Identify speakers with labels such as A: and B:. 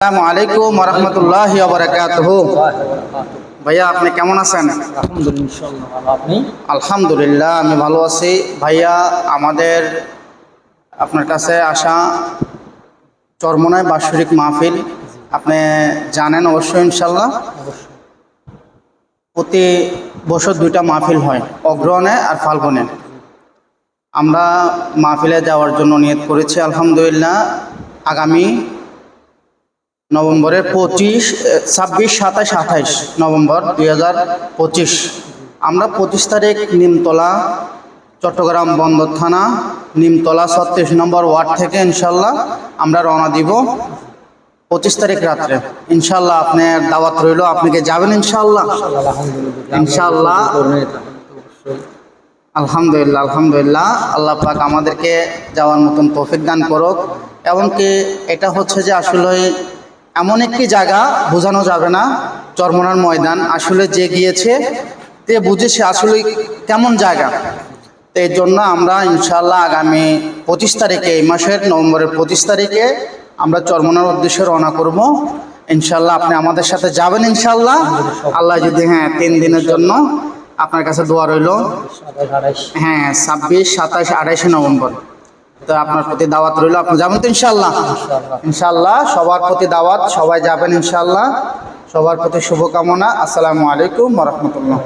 A: আসসালামু আলাইকুম রহমতুল্লাহ ভাইয়া, আপনি কেমন আছেন?
B: আলহামদুলিল্লাহ,
A: আমি ভালো আছি। ভাইয়া, আমাদের আপনার কাছে আসা চরমনায় বাৎসরিক মাহফিল, আপনি জানেন অবশ্যই ইনশাল্লাহ প্রতি বছর দুইটা মাহফিল হয় অগ্রহণে আর ফাল্গুনে। আমরা মাহফিলে যাওয়ার জন্য নিয়ত করেছি, আলহামদুলিল্লাহ। আগামী নভেম্বরের পঁচিশ ছাব্বিশ সাতাশ আঠাইশ নভেম্বর দুই হাজার পঁচিশ। আমরা পঁচিশ তারিখ নিমতলা, চট্টগ্রাম বন্দর থানা, নিমতলা ছত্রিশ নম্বর ওয়ার্ড থেকে ইনশাল্লাহ আমরা রওনা দিব পঁচিশ তারিখ রাত্রে। ইনশাল্লাহ আপনার দাওয়াত রইল, আপনি কি যাবেন ইনশাল্লাহ?
B: অবশ্যই
A: আলহামদুলিল্লাহ আলহামদুলিল্লাহ। আল্লাহ পাক আমাদেরকে যাওয়ার মতন তৌফিক দান করুক। এমনকি এটা হচ্ছে যে আসলে এমন একটি জায়গা বোঝানো যাবে না। চরমনার ময়দান আসলে যে গিয়েছে, তে বুঝেছে আসলে কেমন জায়গা। তো এই জন্য আমরা ইনশাল্লাহ আগামী পঁচিশ তারিখে, এই মাসের নভেম্বরের পঁচিশ তারিখে আমরা চরমনার উদ্দেশ্যে রওনা করব। ইনশাল্লাহ আপনি আমাদের সাথে যাবেন ইনশাল্লাহ আল্লাহ যদি হ্যাঁ তিন দিনের জন্য আপনার কাছে দোয়া রইল। হ্যাঁ ছাব্বিশ, সাতাশ আঠাইশে নভেম্বর। তো আপনার প্রতি দাওয়াত রইল আপনি যাবেন তো ইনশাল্লাহ ইনশাল্লাহ সবার প্রতি দাওয়াত সবাই যাবেন ইনশাল্লাহ সবার প্রতি শুভকামনা আসসালামু আলাইকুম রহমতুল্লাহ।